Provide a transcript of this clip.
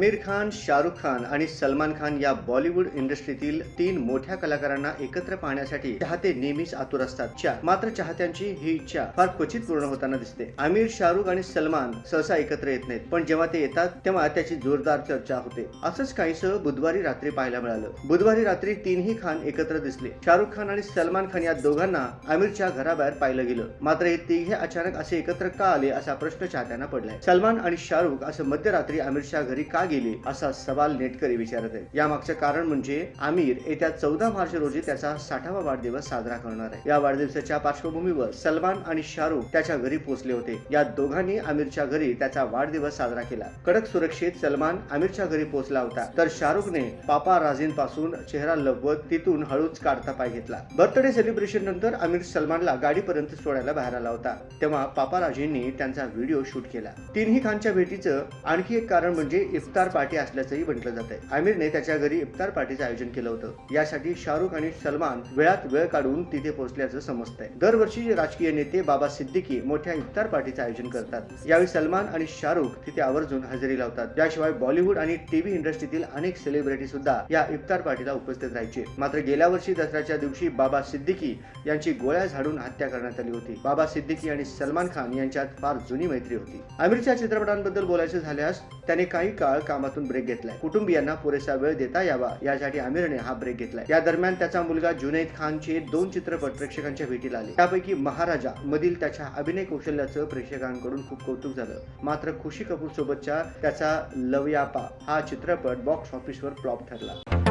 आमिर खान शाहरुख खान आणि सलमान खान या बॉलिवूड इंडस्ट्रीतील तीन मोठ्या कलाकारांना एकत्र पाहण्यासाठी चाहते नेहमीच आतुर असतात. च्या मात्र चाहत्यांची ही इच्छा फार क्वचित पूर्ण होताना दिसते. आमिर शाहरुख आणि सलमान सहसा एकत्र येत नाहीत पण जेव्हा ते येतात तेव्हा त्याची जोरदार चर्चा होते. असंच काहीस बुधवारी रात्री पाहायला मिळालं. बुधवारी रात्री तीनही खान एकत्र दिसले. शाहरुख खान आणि सलमान खान या दोघांना आमिरच्या घराबाहेर पाहिलं गेलं. मात्र हे तिघे अचानक असे एकत्र का आले असा प्रश्न चाहत्यांना पडलाय. सलमान आणि शाहरुख असं मध्यरात्री आमिरच्या घरी का गेले असा सवाल नेटकरी विचारत आहे यामागचं कारण म्हणजे आमिर येत्या चौदा मार्च रोजी त्याचा साठावा वाढदिवस साजरा करणार आहे. या वाढदिवसाच्या पार्श्वभूमीवर सलमान आणि शाहरुख त्याच्या घरी पोहोचले होते. या दोघांनी आमिरच्या घरी त्याचा वाढदिवस साजरा केला. कडक सुरक्षित सलमान आमिरच्या घरी पोहोचला होता. तर शाहरुखने पापा राजींपासून चेहरा लपवत तिथून हळूच काढता पाय घेतला. बर्थडे सेलिब्रेशन नंतर आमिर सलमानला गाडीपर्यंत सोडायला बाहेर आला होता. तेव्हा पापा राजींनी त्यांचा व्हिडिओ शूट केला. तिन्ही खानच्या भेटीचं आणखी एक कारण म्हणजे इफ्तार पार्टी असल्याचंही म्हटलं जात आहे आमिरने त्याच्या घरी इफ्तार पार्टीचं आयोजन केलं होतं. यासाठी शाहरुख आणि सलमान वेळात वेळ काढून तिथे पोहोचल्याचं समजतंय. दरवर्षी राजकीय नेते बाबा सिद्दीकी मोठ्या इफ्तार पार्टीचं आयोजन करतात. यावेळी सलमान आणि शाहरुख तिथे आवर्जून हजेरी लावतात. त्याशिवाय बॉलिवूड आणि टीव्ही इंडस्ट्रीतील अनेक सेलिब्रिटी सुद्धा या इफ्तार पार्टीला उपस्थित राहायचे. मात्र गेल्या वर्षी दसऱ्याच्या दिवशी बाबा सिद्दीकी यांची गोळ्या झाडून हत्या करण्यात आली होती. बाबा सिद्दीकी आणि सलमान खान यांच्यात फार जुनी मैत्री होती. आमिरच्या चित्रपटांबद्दल बोलायचं झाल्यास त्याने काही काळ कामातून ब्रेक घेतलाय. कुटुंबियांना पुरेसा वेळ देता यावा यासाठी आमिरने हा ब्रेक घेतलाय. या दरम्यान त्याचा मुलगा जुनैद खानचे दोन चित्रपट प्रेक्षकांच्या भेटीला आले. त्यापैकी महाराजा मधील त्याच्या अभिनय कौशल्याचं प्रेक्षकांकडून खूप कौतुक झालं. मात्र खुशी कपूर सोबतच्या त्याचा लवयापा हा चित्रपट बॉक्स ऑफिसवर फ्लॉप ठरला.